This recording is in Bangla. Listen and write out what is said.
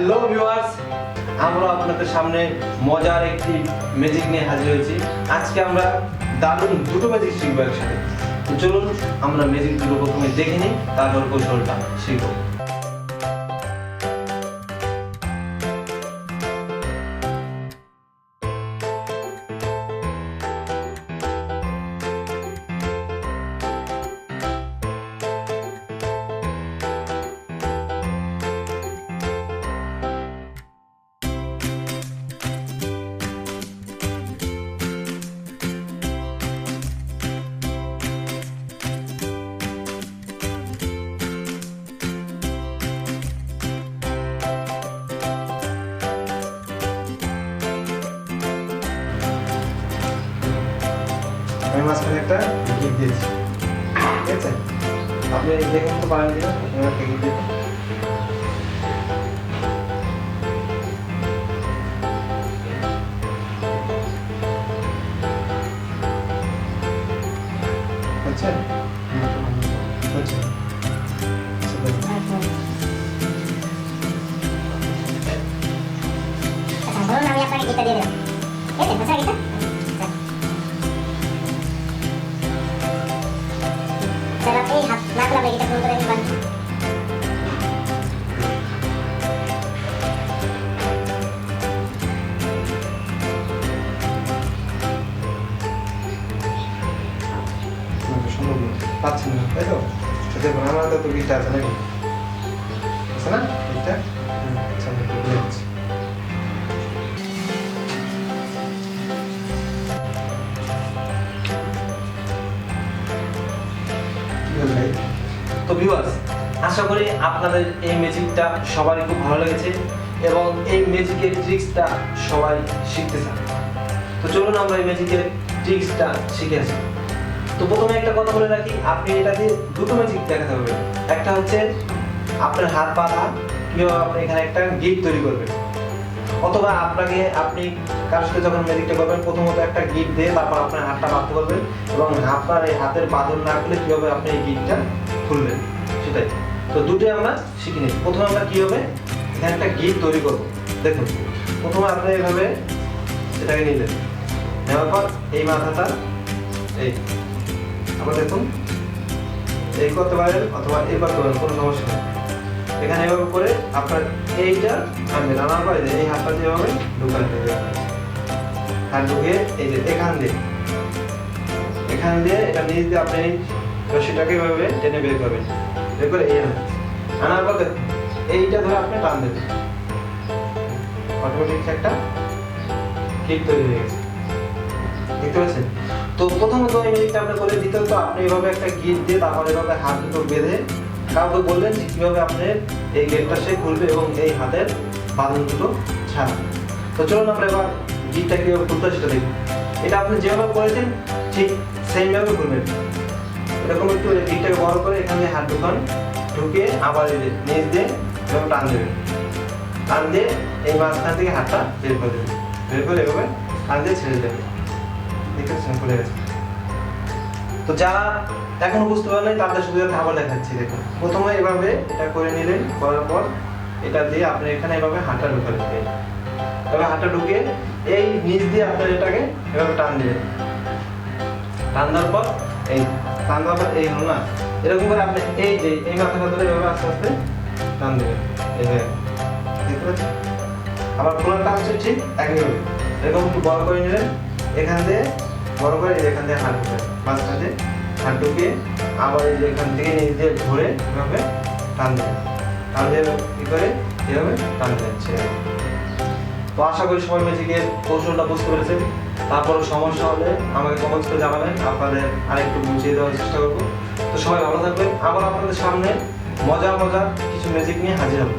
হ্যালো ভিউয়ার্স আমরা আপনাদের সামনে মজার একটি ম্যাজিক নিয়ে হাজির হয়েছি। আজকে আমরা দারুণ দুটো ম্যাজিক শিখব একসাথে। চলুন, আমরা ম্যাজিক দুটো প্রথমে দেখে নিই, তারপর কৌশলটা শিখব। মাঝখানে একটা গিফট দিয়েছি ঠিক আছে আপনি দেখুন তো পারেন কিনা আমি একটা গিফট দিই হচ্ছে হচ্ছে আচ্ছা, দেখুন। আচ্ছা ধরুন আমি আপনাকে গিফটটা দিয়ে দিলাম ঠিক আছে সম্ভব না, তাই তো? তো দেখুন, আমার হাতে তো গিটার আছে নাকি আছে না? গিটার আচ্ছা? তো ভিউয়ার্স আশা করি আপনাদের এই ম্যাজিকটা সবারই খুব ভালো লেগেছে এবং এই ম্যাজিকের ট্রিক্সটা সবাই শিখতে চান। তো চলুন আমরা এই ম্যাজিকের ট্রিক্সটা শিখে আসি। তো প্রথমে একটা কথা বলে রাখি, আপনি এটা দিয়ে দুটো ম্যাজিক দেখাতে হবে। একটা হচ্ছে আপনার হাত পাতা কীভাবে আপনি এখানে একটা গিট তৈরি করবেন। অথবা আপনাকে আপনি কারোর সাথে যখন ম্যাজিকটা করবেন, প্রথমত একটা গিট দিয়ে তারপর আপনার হাতটা বাঁধতে পারবেন এবং আপনার এই হাতের বাঁধন না খুলে কীভাবে আপনি এই গিটটা খুলবেন, সেটাই। তো দুটোই আমরা শিখে নিই প্রথমে আমরা কি হবে? এখানে একটা গিট তৈরি করব। দেখুন, প্রথমে আপনি এইভাবে এটাকে নিলেন। নেওয়ার পর এই মাথাটা, এই আবার দেখুন। এই করতে পারেন অথবা এই করতে পারেন, কোনো সমস্যা নেই। এখানে এভাবে করে আপনার এইটা আনবেন আনার পরে এই হাতটা যেভাবে ঢুকান দেবে হাত ঢুকিয়ে এই যে এখান দিয়ে এখান দিয়ে এটা নিচ দিয়ে আপনি রশিটাকে এভাবে টেনে বের করবেন। বের করে এই আনার পর এইটা ধরে আপনি টান দেবেন। অটোমেটিক একটা কিক তৈরি হয়ে গেছে। দেখতে পাচ্ছেন? তো প্রথমত এই ম্যাজিকটা আপনি করে দ্বিতীয়ত আপনি এভাবে একটা গিট দিয়ে তারপর এভাবে হাত দুটো বেঁধে কাউকে বললেন যে কীভাবে আপনি এই গেটটা সে খুলবে এবং এই হাতের বাঁধন দুটো ছাড়া। তো চলুন আমরা এবার গিটটা কীভাবে খুলতে সেটা দেখি। এটা আপনি যেভাবে করেছেন, ঠিক সেইভাবে খুলবেন। এরকম একটু গিটটাকে বড় করে এখানে হাত ঢুকান ঢুকে আবার নিচ দিয়ে এভাবে টান দেবেন। টান দিয়ে এই মাঝখান থেকে হাতটা বের করে দেবেন। বের করে এভাবে টান দিয়ে ছেড়ে দেবেন। তো যারা এখনও বুঝতে পারেন তাদের শুধু একটা দেখাচ্ছি, দেখুন। প্রথমে এভাবে এটা করে নিলেন, করার পর এটা দিয়ে আপনি এখানে এভাবে হাঁটা এই। এভাবে হাঁটা ঢুকিয়ে এই নিচ দিয়ে আপনার এটাকে এভাবে টান দিলেন। টান দেওয়ার পর এই, টান দেওয়ার পর এই হলো না, এরকম করে আপনি এই যে, এই মাথাটা ধরে এভাবে আস্তে আস্তে টান দেবেন এইভাবে দেখতে পাচ্ছেন? আবার খোলাটা হচ্ছে ঠিক একইভাবে। এরকম একটু বড় করে নিলেন, এখান দিয়ে বড় করে এখান হাত ঢুকে মাঝখান ঢুকিয়ে আবার এই যে এখান থেকে দিয়ে ঘুরে এভাবে টান দিয়ে কি করে? এভাবে টান দেবেন। তো আশা করি সবাই ম্যাজিকের কৌশলটা বুঝতে পেরেছেন। তারপরে সমস্যা হলে আমাকে কমেন্টস করে জানাবেন, আপনাদের আরেকটু বুঝিয়ে দেওয়ার চেষ্টা করব। তো সবাই ভালো থাকবেন, আবার আপনাদের সামনে মজা মজা কিছু ম্যাজিক নিয়ে হাজির হব।